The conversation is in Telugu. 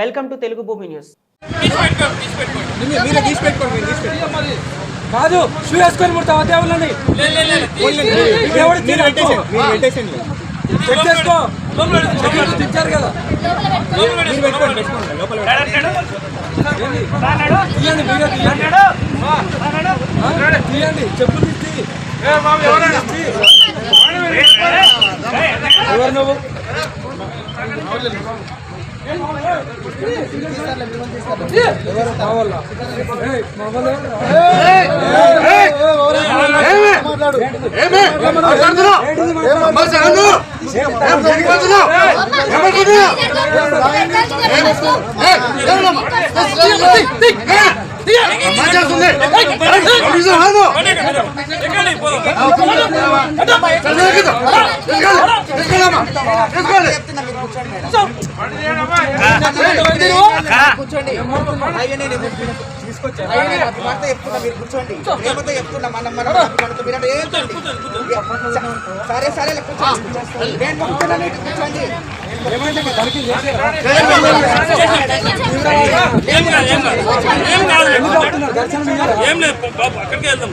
వెల్కమ్ టు తెలుగు భూమి న్యూస్. కాదు షూ వేసుకొని ముడతావా దేవుళ్ళని. దేవుడు చెక్ చేసుకో. తెచ్చారు కదా. మీరు పెట్టుకోండి పెట్టుకోండి లోపల ఏంది? తీయండి మీరే తీయండి. ఆ? తీయండి చెప్పులు తీసి. ఎవరు నువ్వు? ఎవరు కూర్చోండి. అయ్యా చెప్తున్నా మీరు కూర్చోండి లేకపోతే చెప్తున్నా మనం మనం సరే సరే కూర్చోండి నేను కూర్చోండి ఏమంటే ఏం లేదు అక్కడికి వెళ్దాం.